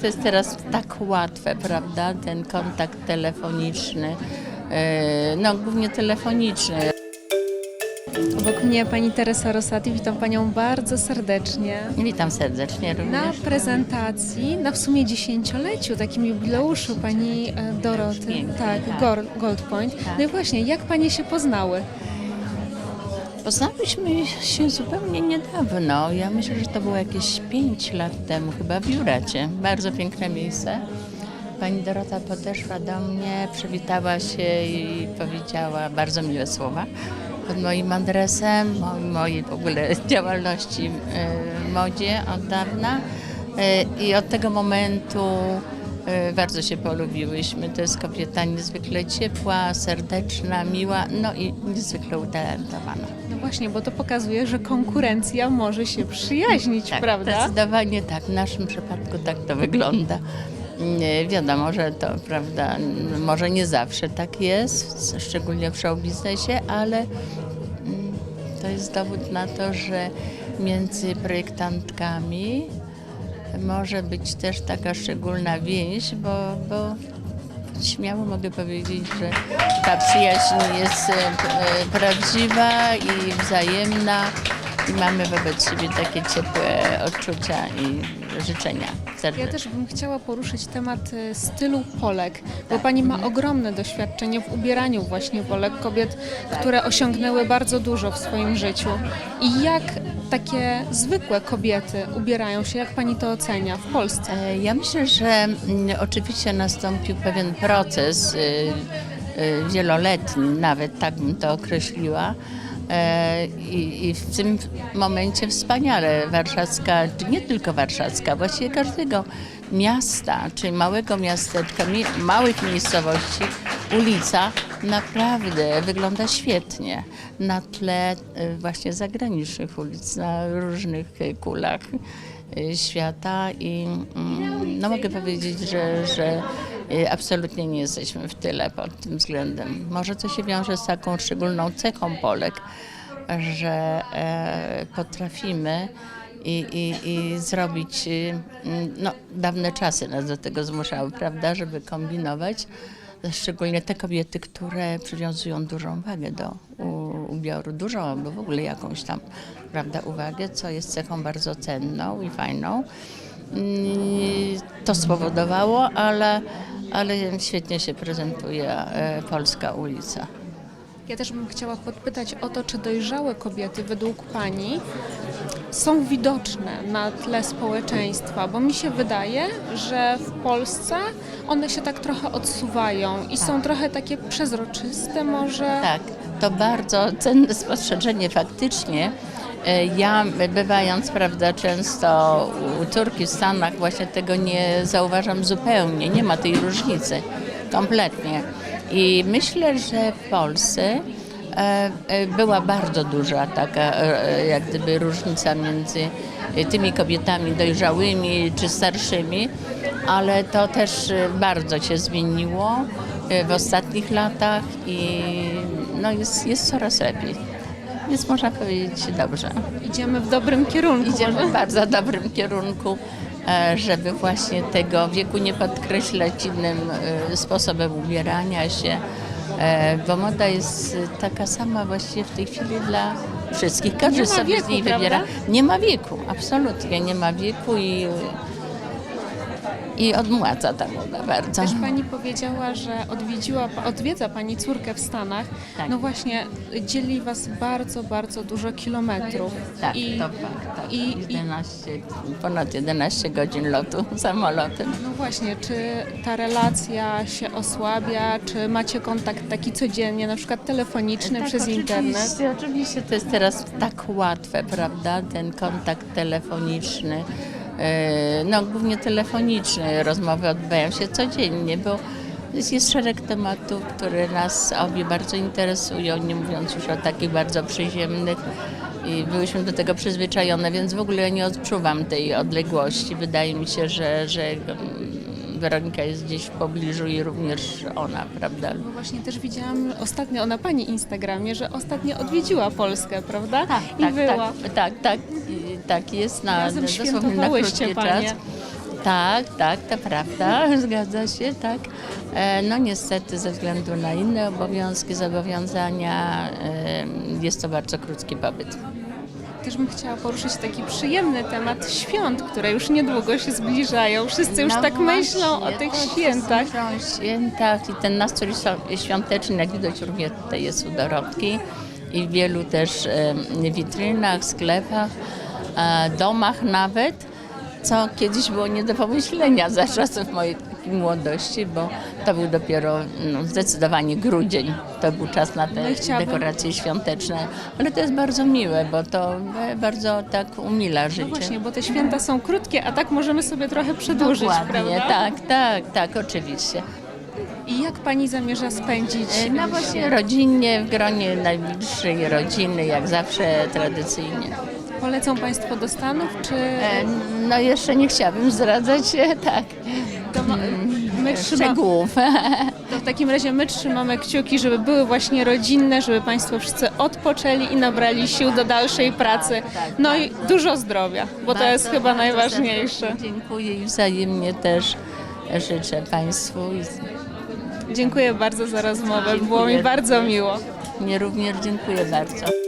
To jest teraz tak łatwe, prawda? Ten kontakt telefoniczny, e, no głównie telefoniczny. Obok mnie pani Teresa Rosati, witam panią bardzo serdecznie. Witam serdecznie Na również. prezentacji, na w sumie dziesięcioleciu, takim jubileuszu pani e, Doroty, tak, tak. Gold Point. Tak. No i właśnie, jak panie się poznały? Poznałyśmy się zupełnie niedawno. Ja myślę, że to było jakieś 5 lat temu, chyba w Juracie. Bardzo piękne miejsce. Pani Dorota podeszła do mnie, przywitała się i powiedziała bardzo miłe słowa pod moim adresem, mo- mojej w ogóle działalności w modzie od dawna. E, I od tego momentu e, bardzo się polubiłyśmy. To jest kobieta niezwykle ciepła, serdeczna, miła, no i niezwykle utalentowana. No właśnie, bo to pokazuje, że konkurencja może się przyjaźnić, Tak, prawda? Zdecydowanie tak. W naszym przypadku tak to wygląda. Nie, wiadomo, że to prawda, może nie zawsze tak jest, szczególnie w show biznesie, ale mm, to jest dowód na to, że między projektantkami może być też taka szczególna więź, bo, bo śmiało mogę powiedzieć, że ta przyjaźń jest e, prawdziwa i wzajemna i mamy wobec siebie takie ciepłe odczucia i życzenia Ja serdeczne. też bym chciała poruszyć temat e, stylu Polek, bo Pani ma ogromne doświadczenie w ubieraniu właśnie Polek, kobiet, które osiągnęły bardzo dużo w swoim życiu. I jak takie zwykłe kobiety ubierają się, jak Pani to ocenia w Polsce? E, Ja myślę, że mm, oczywiście nastąpił pewien proces y, y, wieloletni, nawet tak bym to określiła. E, I, I w tym momencie wspaniale. Warszawska, nie tylko warszawska, właściwie każdego miasta, czy małego miasteczka, mi, małych miejscowości, ulica naprawdę wygląda świetnie. Na tle y, właśnie zagranicznych ulic, na różnych kulach y, świata i mm, no mogę powiedzieć, że, że absolutnie nie jesteśmy w tyle pod tym względem. Może to się wiąże z taką szczególną cechą Polek, że e, potrafimy i, i, i zrobić, y, mm, no dawne czasy nas do tego zmuszały, prawda, żeby kombinować. Szczególnie te kobiety, które przywiązują dużą wagę do ubioru, dużą albo w ogóle jakąś tam prawda, uwagę, co jest cechą bardzo cenną i fajną. I To spowodowało, ale, ale świetnie się prezentuje e, polska ulica. Ja też bym chciała podpytać o to, czy dojrzałe kobiety według Pani są widoczne na tle społeczeństwa, bo mi się wydaje, że w Polsce one się tak trochę odsuwają i są trochę takie przezroczyste może. Tak, to bardzo cenne spostrzeżenie faktycznie. E, Ja bywając, prawda, często u córki w Stanach właśnie tego nie zauważam zupełnie, nie ma tej różnicy kompletnie. I myślę, że w Polsce e, e, była bardzo duża taka jak gdyby różnica między tymi kobietami dojrzałymi czy starszymi, ale to też bardzo się zmieniło w ostatnich latach i no jest, jest coraz lepiej. Więc można powiedzieć dobrze. Idziemy w dobrym kierunku. Idziemy w bardzo dobrym kierunku, e, żeby właśnie tego wieku nie podkreślać innym e, sposobem ubierania się, e, bo moda jest taka sama właściwie w tej chwili dla wszystkich. Każdy sobie z wieku, niej prawda? wybiera. Nie ma wieku, absolutnie nie ma wieku i, i odmładza ta moda bardzo. Też Pani powiedziała, że odwiedziła, odwiedza Pani córkę w Stanach. Tak. No właśnie, dzieli Was bardzo, bardzo dużo kilometrów. Tak, I, to fakt. Tak. i- i- 11, ponad 11 godzin lotu samolotem. No właśnie, czy ta relacja się osłabia, czy macie kontakt taki codziennie, na przykład telefoniczny Tak, przez oczywiście, internet? Oczywiście to jest teraz tak łatwe, prawda? Ten kontakt telefoniczny. E, No głównie telefoniczny, rozmowy odbywają się codziennie, bo jest, szereg tematów, które nas obie bardzo interesują, nie mówiąc już o takich bardzo przyziemnych. I byłyśmy do tego przyzwyczajone, więc w ogóle nie odczuwam tej odległości. Wydaje mi się, że, że Weronika jest gdzieś w pobliżu i również ona, prawda? Bo właśnie też widziałam ostatnio na Pani Instagramie, że ostatnio odwiedziła Polskę, prawda? I tak, była. tak, tak, tak, i- tak jest na Razem dosłownie na świętowałyście krótki panie. czas. Tak, tak, to prawda, zgadza się, tak. E, No niestety ze względu na inne obowiązki, zobowiązania e, jest to bardzo krótki pobyt. Też bym chciała poruszyć taki przyjemny temat świąt, które już niedługo się zbliżają. Wszyscy już No tak myślą o właśnie, tych tak, świętach. myślą o świętach i ten nastrój świ- świąteczny, jak widać również tutaj jest u Dorotki i w wielu też em, witrynach, sklepach, e, domach nawet, co kiedyś było nie do pomyślenia za czasów mojej młodości, bo to był dopiero no, zdecydowanie grudzień. To był czas na te No dekoracje świąteczne, ale to jest bardzo miłe, bo to bardzo tak umila No życie. właśnie, bo te święta są krótkie, a tak możemy sobie trochę przedłużyć, Dokładnie, prawda? tak, tak, tak, oczywiście. I jak pani zamierza spędzić? E, No właśnie rodzinnie, w gronie najbliższej rodziny, jak zawsze tradycyjnie. Polecą państwo do Stanów, czy E, No jeszcze nie chciałabym zdradzać, tak, to my trzymamy? szczegółów. To w takim razie my trzymamy kciuki, żeby były właśnie rodzinne, żeby Państwo wszyscy odpoczęli i nabrali sił do dalszej pracy. No i dużo zdrowia, bo to jest chyba najważniejsze. Dziękuję i wzajemnie też życzę Państwu Dziękuję bardzo za rozmowę, było mi bardzo miło. mnie również dziękuję bardzo.